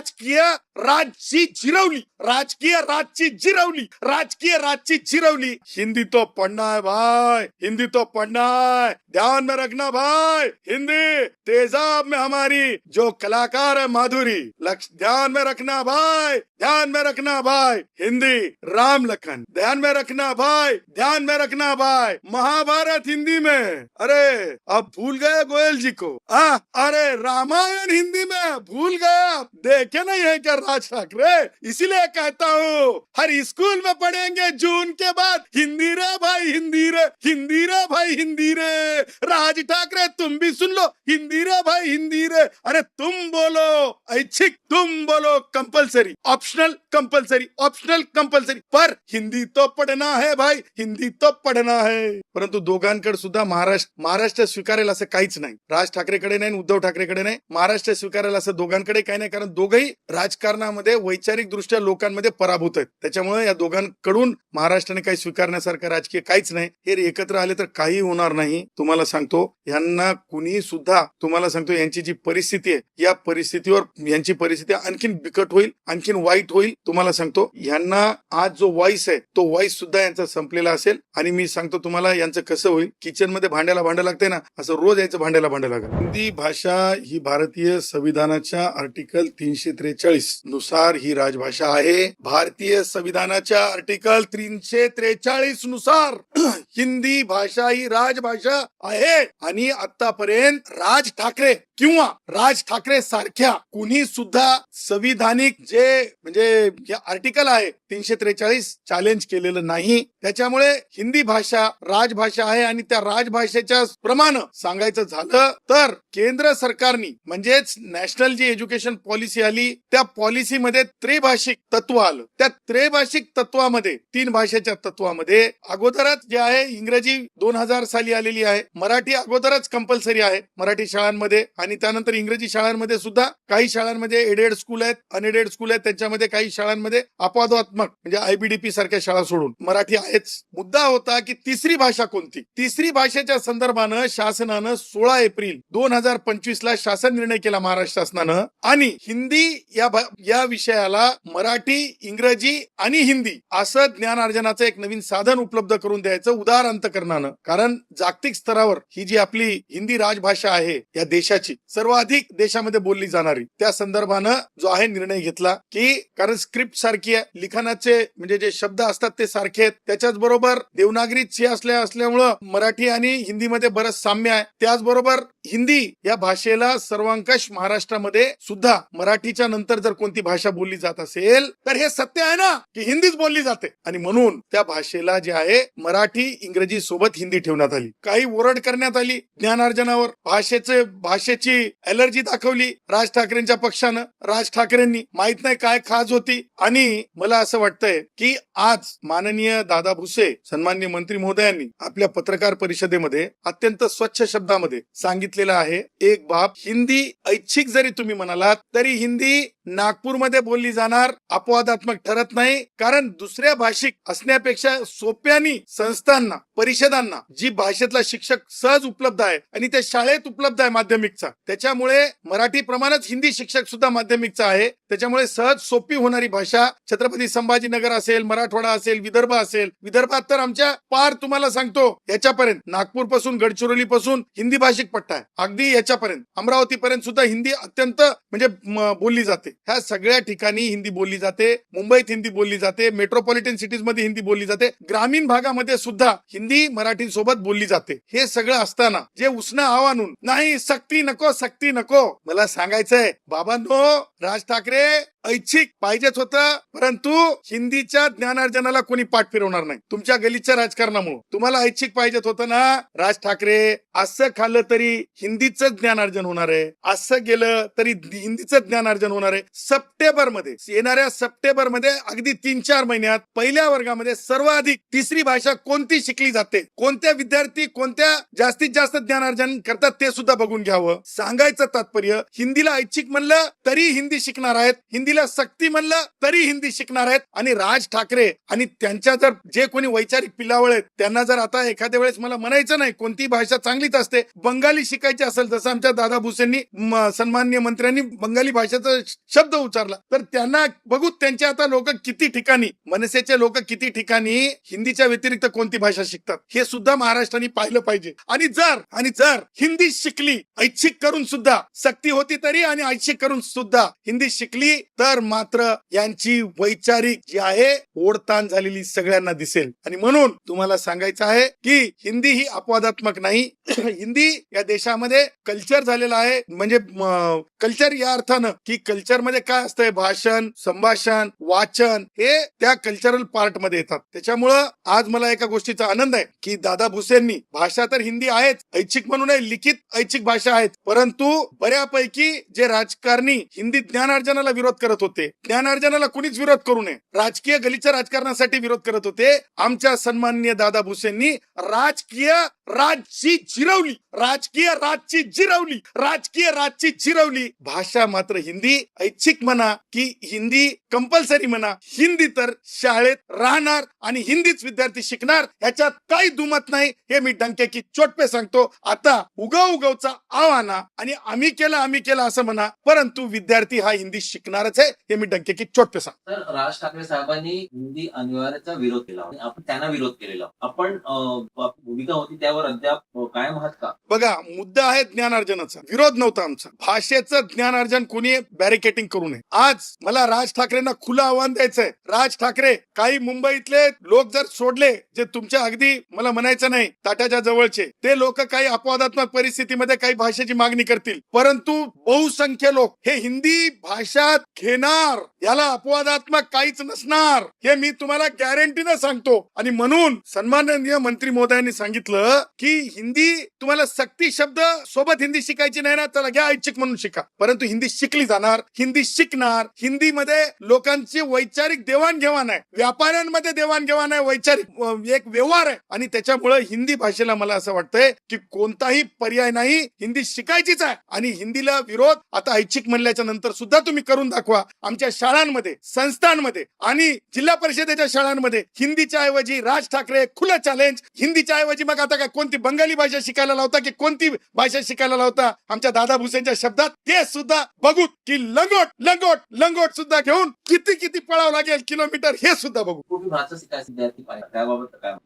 राजकीय राजची जिरवली राजकीय राजची जिरवली राजकीय राजची जिरवली। हिंदी तो पढ़ना है भाई हिंदी तो पढ़ना है। ध्यान में रखना भाई हिंदी तेजाब में हमारी जो कलाकार है माधुरी लक्ष्य ध्यान में रखना भाई ध्यान में रखना भाई। हिंदी राम लखन ध्यान में रखना भाई ध्यान में रखना भाई। महाभारत हिंदी में अरे अब भूल गए गोयल जी को। आ, अरे रामायण हिंदी में भूल गए देखे नहीं है क्या राज ठाकरे, इसीलिए कहता हूँ, हर स्कूल में पढ़ेंगे जून के बाद, हिंदी रे भाई, हिंदी रे हिंदी रे भाई, हिंदी रे। राज ठाकरे, तुम भी सुन लो, हिंदी रे भाई, हिंदी रे। अरे तुम बोलो, ऐच्छिक, तुम बोलो, compulsory, optional compulsory optional, compulsory. पर हिंदी तो पढ़ना है भाई, हिंदी तो पढ़ना है। परंतु दोघांकडे सुद्धा महाराष्ट्र महाराष्ट्र स्वीकारेल असं काहीच नाही. राज ठाकरेकडे नाही उद्धव ठाकरेकडे नाही. महाराष्ट्र स्वीकारेल असं दोघांकडे काही नाही, कारण दोघही राजकारणामध्ये वैचारिक दृष्ट्या लोकांमध्ये पराभूत आहेत. त्याच्यामुळे या दोघांकडून महाराष्ट्राने काही स्वीकारण्यासारखं राजकीय काहीच नाही. हे एकत्र आले तर काही होणार नाही तुम्हाला सांगतो. यांना कुणी सुद्धा तुम्हाला सांगतो यांची जी परिस्थिती आहे या परिस्थितीवर यांची परिस्थिती आणखीन बिकट होईल आणखीन वाईट होईल तुम्हाला सांगतो. यांना आज जो वॉइस आहे तो वॉइस सुद्धा यांचा संपलेला असेल. आणि मी सांगतो तुम्हाला यांचं कसं होईल किचनमध्ये भांड्याला भांडं लागते ना असं रोज यायचं भांड्याला भांडं लागेल हिंदी भाषा ही भारतीय संविधानाच्या आर्टिकल तीनशे त्रेचाळीस नुसार ही राजभाषा आहे. भारतीय संविधानाच्या आर्टिकल तीनशे त्रेचाळीसनुसार हिंदी भाषा ही राजभाषा आहे. आणि आतापर्यंत राज ठाकरे किंवा राज ठाकरे सारख्या कुणी सुद्धा संविधानिक जे म्हणजे आर्टिकल आहे तीनशे त्रेचाळीस चॅलेंज केलेलं नाही. त्याच्यामुळे हिंदी भाषा राजभाषा आहे आणि त्या राजभाषेच्या प्रमाण सांगायचं झालं तर केंद्र सरकारनी म्हणजेच नॅशनल जी एज्युकेशन पॉलिसी आली त्या पॉलिसीमध्ये त्रिभाषिक तत्व आलं. त्या त्रिभाषिक तत्वामध्ये तीन भाषेच्या तत्वामध्ये अगोदरच जे आहे इंग्रजी दोन हजार साली आलेली आहे मराठी अगोदरच कंपल्सरी आहे मराठी शाळांमध्ये आणि त्यानंतर इंग्रजी शाळांमध्ये सुद्धा काही शाळांमध्ये एडेड स्कूल आहेत अनएडेड स्कूल आहेत त्यांच्यामध्ये काही शाळांमध्ये अपवादात्मक म्हणजे आयबीडीपी सारख्या शाळा सोडून. मराठी आहेच. मुद्दा होता की तिसरी भाषा कोणती? तिसरी भाषेच्या संदर्भानं शासनानं सोळा एप्रिल दोन हजार पंचवीस ला शासन निर्णय केला महाराष्ट्र शासनानं. आणि हिंदी या या विषयाला मराठी इंग्रजी आणि हिंदी असं ज्ञान अर्जनाचं एक नवीन साधन उपलब्ध करून द्यायचं उदार अंतकरणानं. कारण जागतिक स्तरावर ही जी आपली हिंदी राजभाषा आहे या देशाची सर्वाधिक देशामध्ये बोलली जाणारी त्या संदर्भानं जो आहे निर्णय घेतला की कारण स्क्रिप्ट सारखी लिखाण व्याकरणाचे म्हणजे जे शब्द असतात ते सारखे आहेत. त्याच्याच बरोबर देवनागरीत सी असल्या असल्यामुळं मराठी आणि हिंदीमध्ये बरंच साम्य आहे. त्याचबरोबर हिंदी या भाषेला सर्वांकश महाराष्ट्रामध्ये सुद्धा मराठीच्या नंतर जर कोणती भाषा बोलली जात असेल तर हे सत्य आहे ना की हिंदीच बोलली जाते. आणि म्हणून त्या भाषेला जे आहे मराठी इंग्रजी सोबत हिंदी ठेवण्यात आली. काही ओरड करण्यात आली ज्ञानार्जनावर. भाषेचे भाषेची एलर्जी दाखवली राज ठाकरेंच्या पक्षानं. राज ठाकरेंनी माहीत नाही काय खाज होती. आणि मला असं वाटतंय की आज माननीय दादा भुसे सन्मान्य मंत्री महोदयांनी आपल्या पत्रकार परिषदेमध्ये अत्यंत स्वच्छ शब्दामध्ये सांगितलेलं आहे एक बाब हिंदी ऐच्छिक जरी तुम्ही म्हणालात तरी हिंदी नागपूरमध्ये बोलली जाणार अपवादात्मक ठरत नाही. कारण दुसऱ्या भाषिक असण्यापेक्षा सोप्यानी संस्थांना परिषदांना जी भाषेतला शिक्षक सहज उपलब्ध आहे आणि त्या शाळेत उपलब्ध आहे माध्यमिकचा त्याच्यामुळे मराठी प्रमाणच हिंदी शिक्षक सुद्धा माध्यमिकचा आहे. त्याच्यामुळे सहज सोपी होणारी भाषा छत्रपती संभाजीनगर असेल मराठवाडा असेल विदर्भ असेल विदर्भात तर आमच्या पार तुम्हाला सांगतो याच्यापर्यंत. नागपूरपासून गडचिरोली पासून हिंदी भाषिक पट्टा आहे. अगदी याच्यापर्यंत. अमरावती पर्यंत सुद्धा हिंदी अत्यंत म्हणजे बोलली जाते. ह्या सगळ्या ठिकाणी हिंदी बोलली जाते मुंबईत हिंदी बोलली जाते मेट्रोपॉलिटन सिटीजमध्ये हिंदी बोलली जाते ग्रामीण भागामध्ये सुद्धा हिंदी मराठी सोबत बोलली जाते. हे सगळं असताना जे उष्ण आव्हानून नाही सक्ती नको सक्ती नको मला सांगायचंय बाबांनो राज ठाकरे ऐच्छिक पाहिजेच होतं. परंतु हिंदीच्या ज्ञानार्जनाला कोणी पाठ फिरवणार नाही. तुमच्या गलीच्या राजकारणामुळे. तुम्हाला ऐच्छिक पाहिजेत होतं ना? राज ठाकरे असं खाल्लं तरी हिंदीच ज्ञानार्जन होणार आहे. असं गेलं तरी हिंदीचं ज्ञानार्जन होणार आहे. सप्टेंबरमध्ये येणाऱ्या सप्टेंबरमध्ये अगदी तीन चार महिन्यात पहिल्या वर्गामध्ये सर्वाधिक तिसरी भाषा कोणती शिकली जाते? कोणत्या विद्यार्थी कोणत्या जास्तीत जास्त ज्ञानार्जन करतात ते सुद्धा बघून घ्यावं. सांगायचं तात्पर्य हिंदीला ऐच्छिक म्हणलं तरी हिंदी शिकणार आहेत. हिंदीला सक्ती म्हणलं तरी हिंदी शिकणार आहेत. आणि राज ठाकरे आणि त्यांच्या जर जे कोणी वैचारिक पिलावळ आहेत त्यांना जर आता एखाद्या वेळेस मला म्हणायचं नाही कोणती भाषा चांगलीच असते. बंगाली शिकायची असेल जसं आमच्या दादा भुसेंनी सन्मान्य मंत्र्यांनी बंगाली भाषेचा शब्द उच्चारला. तर त्यांना बघू त्यांचे आता लोक किती ठिकाणी मनसेचे लोक किती ठिकाणी हिंदीच्या व्यतिरिक्त कोणती भाषा शिकतात? हे सुद्धा महाराष्ट्राने पाहिलं पाहिजे. आणि जर आणि जर हिंदी शिकली ऐच्छिक करून सुद्धा सक्ती होती तरी आणि ऐच्छिक करून सुद्धा हिंदी शिकली तर मात्र यांची वैचारिक जी आहे ओढताण झालेली सगळ्यांना दिसेल. आणि म्हणून तुम्हाला सांगायचं आहे की हिंदी ही अपवादात्मक नाही. हिंदी या देशामध्ये कल्चर झालेला आहे. म्हणजे कल्चर या अर्थानं की कल्चरमध्ये काय असतंय? भाषण संभाषण वाचन हे त्या कल्चरल पार्टमध्ये येतात. त्याच्यामुळं आज मला एका गोष्टीचा आनंद आहे की दादा भुसेंनी भाषा तर हिंदी आहेच ऐच्छिक म्हणून लिखित ऐच्छिक भाषा आहेत. परंतु बऱ्यापैकी जे राजकारणी हिंदीत ज्ञानार्जनाला विरोध करत होते. ज्ञानार्जनाला कुणीच विरोध करू नये. राजकीय गलीच्या राजकारणासाठी विरोध करत होते. आमच्या सन्माननीय दादा भुसेंनी राजकीय राजची जिरवली. राजकीय राजची जिरवली. राजकीय राजची जिरवली. भाषा मात्र हिंदी. ऐच्छिक म्हणा की हिंदी कंपल्सरी म्हणा. हिंदी तर शाळेत राहणार आणि हिंदीच विद्यार्थी शिकणार याच्यात काही दुमत नाही. हे मी डंके की चोटपे सांगतो. आता उगव उगवचा आवाना आणि आम्ही केलं आम्ही केलं असं म्हणा. परंतु विद्यार्थी हा हिंदी शिकणारच आहे. हे मी डंके की चोटपे सांगतो. तर राज ठाकरे साहेबांनी हिंदी अनिवार्याचा विरोध केला. आपण त्यांना विरोध केलेला. आपण भूमिका होती त्यावर अद्याप कायम आहात का? बघा मुद्दा आहे ज्ञानार्जनाचा. विरोध नव्हता आमचा. भाषेचं ज्ञानार्जन कोणी बॅरिकेटिंग करू नये. आज मला राज ठाकरेंना खुलं आव्हान द्यायचंय. राज ठाकरे काही मुंबईतले लोक जर सोडले जे तुमच्या अगदी मला म्हणायचं नाही ताट्याच्या जवळचे ते लोक काही अपवादात्मक परिस्थितीमध्ये काही भाषेची मागणी करतील. परंतु बहुसंख्य लोक हे हिंदी भाषा घेणार याला अपवादात्मक काहीच नसणार हे मी तुम्हाला गॅरंटीनं सांगतो. आणि म्हणून सन्माननीय मंत्री महोदयांनी सांगितलं की हिंदी तुम्हाला सक्ती शब्द सोबत हिंदी शिकायची नाही ना चला घ्या ऐच्छिक म्हणून शिका. परंतु हिंदी शिकली जाणार हिंदी शिकणार हिंदीमध्ये लोकांची वैचारिक देवाणघेवाण आहे व्यापाऱ्यांमध्ये देवाणघेवाण आहे वैचारिक एक व्यवहार आहे. आणि त्याच्यामुळे हिंदी भाषेला मला असं वाटतंय की कोणताही पर्याय नाही हिंदी शिकायचीच आहे. आणि हिंदीला विरोध आता ऐच्छिक म्हणल्याच्या नंतर सुद्धा तुम्ही करून दाखवा आमच्या शाळांमध्ये संस्थांमध्ये आणि जिल्हा परिषदेच्या शाळांमध्ये हिंदीच्या ऐवजी राज ठाकरे खुलं चॅलेंज हिंदीच्या ऐवजी मग आता काय कोणती बंगाली भाषा शिकायला लावता की कोणती भाषा शिकायला लावता? आमच्या दादा भुसेंच्या शब्दात ते सुद्धा बघू की लंगोट लंगोट लंगोट सुद्धा घेऊन किती किती पळावं लागेल किलोमीटर हे सुद्धा बघू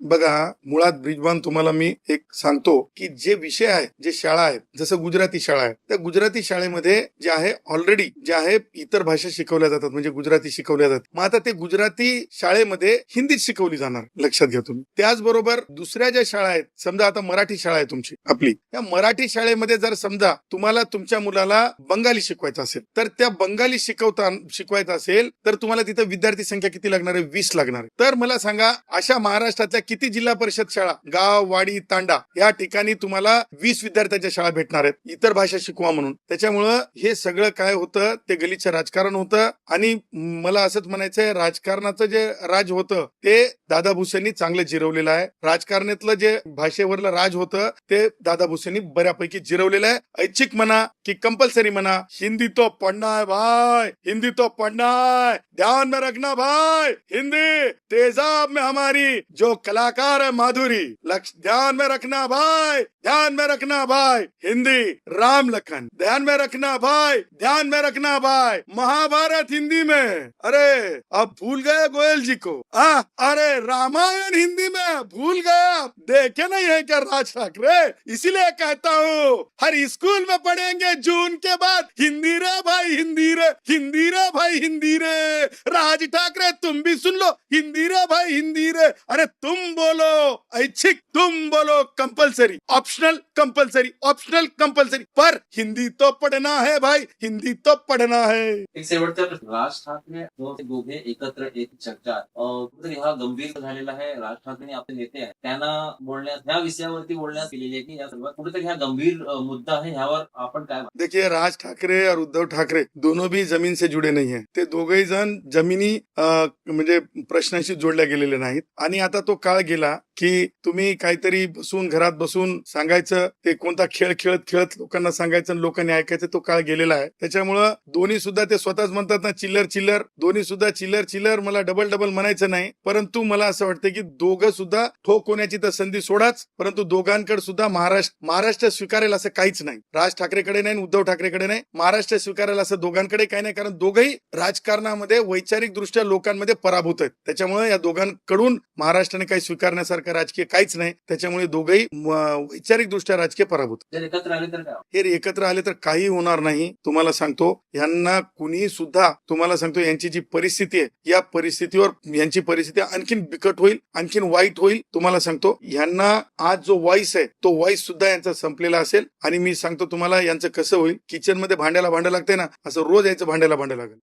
बघा मुळात ब्रिजबान तुम्हाला मी एक सांगतो की जे विषय आहे जे शाळा आहेत जसं गुजराती शाळा आहे त्या गुजराती शाळेमध्ये जे आहे ऑलरेडी जे आहे इतर भाषा शिकवल्या जातात म्हणजे गुजराती शिकवल्या जातात. मग आता ते गुजराती शाळेमध्ये हिंदीत शिकवली जाणार लक्षात घ्या तुम्ही. त्याचबरोबर दुसऱ्या ज्या शाळा आहेत समजा आता मराठी शाळा आहे तुमची आपली. त्या मराठी शाळेमध्ये जर समजा तुम्हाला तुमच्या मुलाला बंगाली शिकवायचं असेल तर त्या बंगाली शिकवता शिकवायचं असेल तर तुम्हाला तिथं विद्यार्थी संख्या किती लागणार आहे? वीस लागणार आहे. तर मला सांगा अशा महाराष्ट्रातल्या किती जिल्हा परिषद शाळा गाव वाडी तांडा या ठिकाणी तुम्हाला वीस विद्यार्थ्यांच्या शाळा भेटणार आहेत? इतर भाषा शिकवा म्हणून. त्याच्यामुळं हे सगळं काय होतं? ते गलीचं राजकारण होतं. आणि मला असंच म्हणायचंय राजकारणाचं जे राज होतं ते दादा भुसेंनी चांगलं जिरवलेलं आहे. राजकारणातलं जे भाषेवरलं राज होतं ते दादा भुसेंनी बऱ्यापैकी जिरवलेलं आहे. ऐच्छिक म्हणा की कंपल्सरी म्हणा हिंदी तो पढ़ना है भाई हिंदी तो पढ़ना है ध्यान में रखना भाई हिंदी तेजाब में हमारी जो कलाकार है माधुरी लक्ष ध्यान में रखना भाई ध्यान में रखना भाई। हिंदी राम लखन। ध्यान में रखना भाई। ध्यान में रखना भाई। महाभारत हिंदी में। अरे अब भूल गए गोयल जी को। आ, अरे रामायण हिंदी में। भूल गए आप। देखे नहीं है क्या राज ठाकरे? इसीलिए कहता हूँ हर स्कूल में पढ़ेंगे जून के बाद। हिंदी रे भाई हिंदी रे। हिंदी रे भाई हिंदी रे। राज ठाकरे तुम भी सुन लो। हिंदी रे भाई हिंदी रे। अरे तुम बोलो। ऐच्छिक तुम बोलो। Compulsory. Compulsory optional compulsory optional compulsory पर हिंदी तो पढ़ना है भाई हिंदी तो पढ़ना है। एक शेवटचा प्रश्न राज ठाकरे दोघे एकत्र एक चर्चा। कुठेतरी हा गंभीर झालेला आहे राज ठाकरे आपले नेते आहेत त्यांना बोलण्यात ह्या विषयावरती बोलण्यात केलेली आहे की या सर्वात कुठेतरी हा गंभीर मुद्दा आहे ह्यावर आपण काय देखिए राज ठाकरे और उद्धव ठाकरे दोनों भी जमीन से जुड़े नहीं है। ते दोघही जण जमिनी म्हणजे प्रश्नाशी जोडल्या गेलेले नाहीत. आणि आता तो काळ गेला की तुम्ही काहीतरी बसून घरात बसून सांगायचं ते कोणता खेळ खेळत खेळत लोकांना सांगायचं आणि लोकांनी ऐकायचं तो काळ गेलेला आहे. त्याच्यामुळं दोन्ही सुद्धा ते स्वतःच म्हणतात ना चिल्लर चिल्लर. दोन्ही सुद्धा चिल्लर चिल्लर मला डबल डबल म्हणायचं नाही. परंतु मला असं वाटतं की दोघं सुद्धा ठोक होण्याची तर संधी सोडाच. परंतु दोघांकडे सुद्धा महाराष्ट्र महाराष्ट्र स्वीकारेल असं काहीच नाही. राज ठाकरेकडे नाही आणि उद्धव ठाकरेकडे नाही. महाराष्ट्र स्वीकारेल असं दोघांकडे काही नाही. कारण दोघंही राजकारणामध्ये वैचारिक दृष्ट्या लोकांमध्ये पराभूत आहेत. त्याच्यामुळे या दोघांकडून महाराष्ट्राने काही स्वीकारण्यासारखं राजकीय काहीच नाही. त्याच्यामुळे दोघंही वैचारिक दृष्ट्या राजकीय पराभूत. जर एकत्र आले तर काय? हे एकत्र आले तर काही होणार नाही. तुम्हाला सांगतो यांना कुणी सुद्धा तुम्हाला सांगतो यांची जी परिस्थिती आहे या परिस्थितीवर यांची परिस्थिती आणखीन बिकट होईल आणखीन वाईट होईल. तुम्हाला सांगतो यांना आज जो वॉइस आहे तो वॉइस सुद्धा यांचा संपलेला असेल. आणि मी सांगतो तुम्हाला यांचं कसं होईल? किचनमध्ये भांड्याला भांडं लागते ना असं रोज यायचं भांड्याला भांडं लागेल.